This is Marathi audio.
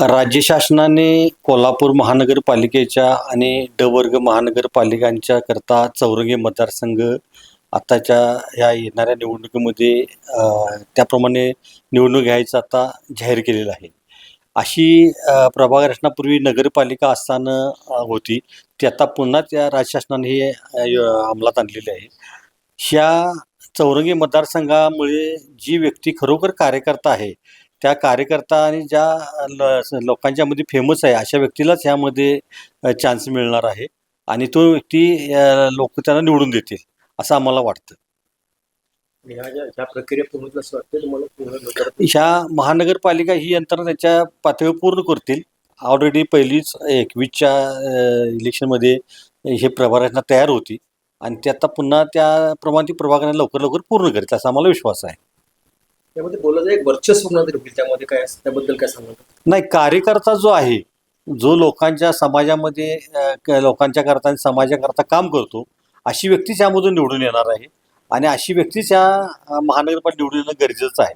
राज्य शासनाने कोल्हापूर महानगरपालिकेच्या आणि ड वर्ग महानगरपालिकांच्या करता चौरंगी मतदारसंघ आताच्या ह्या येणाऱ्या निवडणुकीमध्ये त्याप्रमाणे निवडणूक घ्यायचं आता जाहीर केलेलं आहे. अशी प्रभाग रचनापूर्वी नगरपालिका असताना होती ती आता पुन्हा त्या राज्य शासनाने हे य- अंमलात आणलेली आहे. ह्या चौरंगी मतदारसंघामुळे जी व्यक्ती खरोखर कार्यकर्ता आहे त्या कार्यकर्ता आणि ज्या ल- लोकांच्यामध्ये फेमस आहे अशा व्यक्तीलाच ह्यामध्ये चान्स मिळणार आहे. आणि तो व्यक्ती लोक त्यांना निवडून देतील असं आम्हाला वाटतं. ह्या महानगरपालिका ही यंत्रणा त्याच्या पातळीवर पूर्ण करतील. ऑलरेडी पहिलीच एकवीसच्या इलेक्शनमध्ये हे प्रभाग रचना तयार होती. आणि ते आता पुन्हा त्याप्रमाणे ती प्रभागाने लवकर लवकर पूर्ण करेल असा आम्हाला विश्वास आहे. त्यामध्ये बोलायचं एक वर्चस्व होईल त्यामध्ये काय असतं त्याबद्दल काय सांगाल? नाही कार्यकर्ता जो आहे जो लोकांच्या समाजामध्ये लोकांच्या करता आणि समाजाकरता काम करतो अशी व्यक्तीच यामधून निवडून येणार आहे. आणि अशी व्यक्तीच्या महानगरपालिका निवडून येणं गरजेचं आहे.